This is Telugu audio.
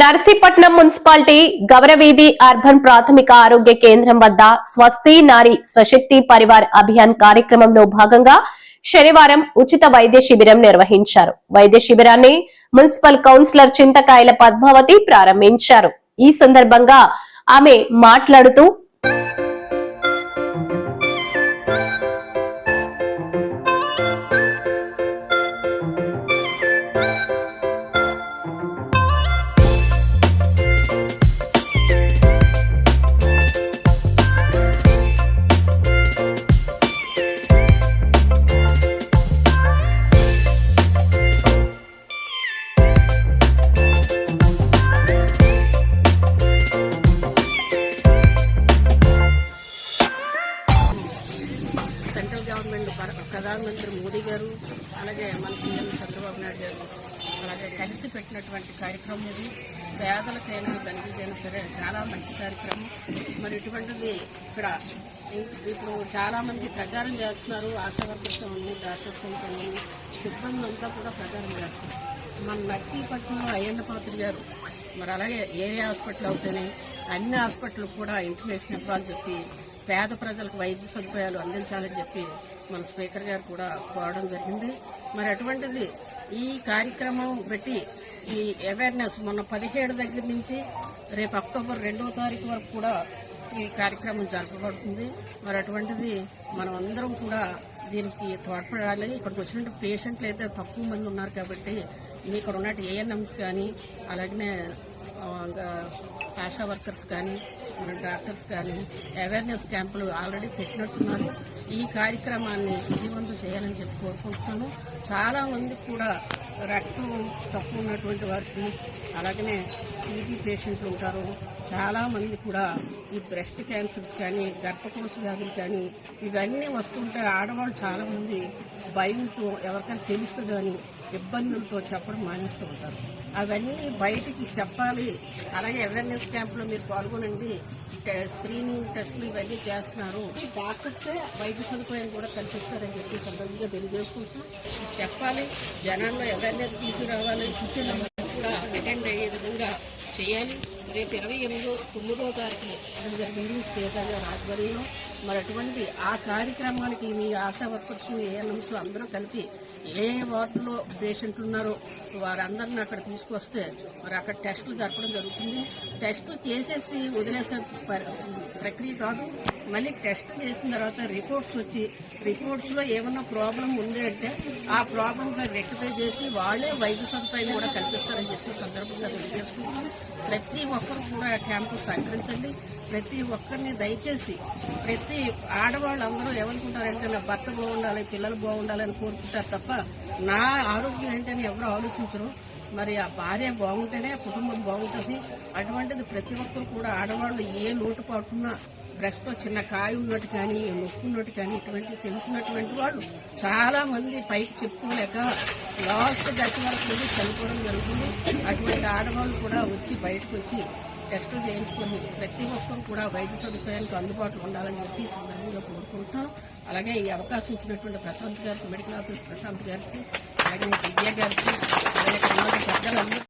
నర్సీపట్నం మున్సిపాలిటీ గౌరవీధి అర్బన్ ప్రాథమిక ఆరోగ్య కేంద్రం వద్ద స్వస్తి నారి స్వశక్తి పరివార్ అభియాన్ కార్యక్రమంలో భాగంగా శనివారం ఉచిత వైద్య శిబిరం నిర్వహించారు. వైద్య శిబిరాన్ని మున్సిపల్ కౌన్సిలర్ చింతకాయల పద్మావతి ప్రారంభించారు. ఈ సందర్భంగా ఆమె మాట్లాడుతూ ప్రధానమంత్రి మోదీ గారు అలాగే మన సీఎం చంద్రబాబు నాయుడు గారు అలాగే కలిసి పెట్టినటువంటి కార్యక్రమం ఇది. పేదలకైనా ధనికులకైనా సరే చాలా మంచి కార్యక్రమం. మరి ఇటువంటిది ఇక్కడ ఇప్పుడు చాలా మంది ప్రచారం చేస్తున్నారు. ఆశా వర్కర్స్ అని డాక్టర్స్ ఉంటుంది సిబ్బంది అంతా కూడా ప్రచారం చేస్తున్నారు. మన నర్సీపట్నంలో అయ్యన్న పాత్రి గారు మరి అలాగే ఏరియా హాస్పిటల్ అవుతేనే అన్ని హాస్పిటల్ కూడా ఇంటిమేషన్ ఇవ్వాలని చెప్పి పేద ప్రజలకు వైద్య సదుపాయాలు అందించాలని చెప్పి మన స్పీకర్ గారు కూడా పోవడం జరిగింది. మరి అటువంటిది ఈ కార్యక్రమం పెట్టి ఈ అవేర్నెస్ మొన్న పదిహేడు దగ్గర నుంచి రేపు అక్టోబర్ రెండవ తారీఖు వరకు కూడా ఈ కార్యక్రమం జరపబడుతుంది. మరి అటువంటిది మనం అందరం కూడా దీనికి తోడ్పడాలి. ఇక్కడికి వచ్చినట్టు పేషెంట్లు అయితే తక్కువ మంది ఉన్నారు కాబట్టి మీ ఇక్కడ ఉన్నట్టు ఏఎన్ఎంస్ కానీ అలాగనే ఆశా వర్కర్స్ కానీ మన డాక్టర్స్ కానీ అవేర్నెస్ క్యాంపులు ఆల్రెడీ పెట్టినట్టున్నారు. ఈ కార్యక్రమాన్ని విజయవంతం చేయాలని చెప్పి కోరుకుంటున్నాను. చాలా మంది కూడా రక్తం తక్కువ ఉన్నటువంటి వారికి అలాగనే టీబీ పేషెంట్లు ఉంటారు. చాలా మంది కూడా ఈ బ్రెస్ట్ క్యాన్సర్స్ కానీ గర్భకోశ వ్యాధులు కానీ ఇవన్నీ వస్తుంటే ఆడవాళ్ళు చాలా మంది భయంతో ఎవరికైనా తెలుస్తుంది కానీ ఇబ్బందులతో చెప్పడం మానేస్తూ ఉంటారు. అవన్నీ బయటికి చెప్పాలి. అలాగే అవేర్నెస్ క్యాంప్లో మీరు పాల్గొనండి. స్క్రీనింగ్ టెస్టులు ఇవన్నీ చేస్తున్నారు. డాక్టర్సే వైద్య సదుపాయం కూడా కల్పిస్తారని చెప్పి సందర్భంగా తెలియజేసుకుంటున్నాం చెప్పాలి. జనాల్లో అవేర్నెస్ తీసుకురావాలని చూసి అటెండ్ అయ్యే విధంగా చేయాలి. రేపు ఇరవై ఎనిమిదో తొమ్మిదో తారీఖున జరిగింది. స్పీకర్ గారి ఆధ్వర్యంలో మరి అటువంటి ఆ కార్యక్రమానికి మీ ఆశా వర్కర్స్ ఏఎన్ఎంస్ అందరూ కలిపి ఏ వార్డులో పేషెంట్లు ఉన్నారో వారందరిని అక్కడ తీసుకొస్తే మరి అక్కడ టెస్టులు జరపడం జరుగుతుంది. టెస్టులు చేసేసి వదిలేసే ప్రక్రియ కాదు. మళ్ళీ టెస్ట్ చేసిన తర్వాత రిపోర్ట్స్ వచ్చి రిపోర్ట్స్లో ఏమన్నా ప్రాబ్లం ఉంది అంటే ఆ ప్రాబ్లం రెక్టిఫై చేసి వాళ్ళే వైద్య సదుపాయం కూడా కల్పిస్తారని చెప్పి సందర్భంగా తెలియజేసుకుంటున్నాను ప్రతి ఒక్కరు కూడా క్యాంపు సహకరించండి. ప్రతి ఒక్కరిని దయచేసి ప్రతి ఆడవాళ్ళు అందరూ ఏమనుకుంటారంటే నా భర్త బాగుండాలి పిల్లలు బాగుండాలని కోరుకుంటారు తప్ప నా ఆరోగ్యం ఏంటని ఎవరు ఆలోచించరు. మరి ఆ భార్య బాగుంటేనే కుటుంబం బాగుంటుంది. అటువంటిది ప్రతి ఒక్కరు కూడా ఆడవాళ్ళు ఏ లోటుపాటున్నా బ్రెస్ట్ చిన్న కాయ ఉన్నట్టు కానీ నొప్పి ఉన్నట్టు కానీ ఇటువంటి తెలిసినటువంటి వాళ్ళు చాలా మంది పైకి చెప్పుకోలేక లాస్ట్ దశ వరకు వెళ్ళి చనిపోవడం జరుగుతుంది. అటువంటి ఆడవాళ్ళు కూడా వచ్చి బయటకు వచ్చి టెస్టులు చేయించుకొని ప్రతి ఒక్కరు కూడా వైద్య సదుపాయాలకు అందుబాటులో ఉండాలని చెప్పి సందర్భంగా కోరుకుంటున్నాం. అలాగే ఈ అవకాశం ఇచ్చినటువంటి ప్రశాంత్ గారికి మెడికల్ ఆఫీస్ ప్రశాంత్ గారికి అలాగే విద్యా గారికి అలాగే పెద్దలందరూ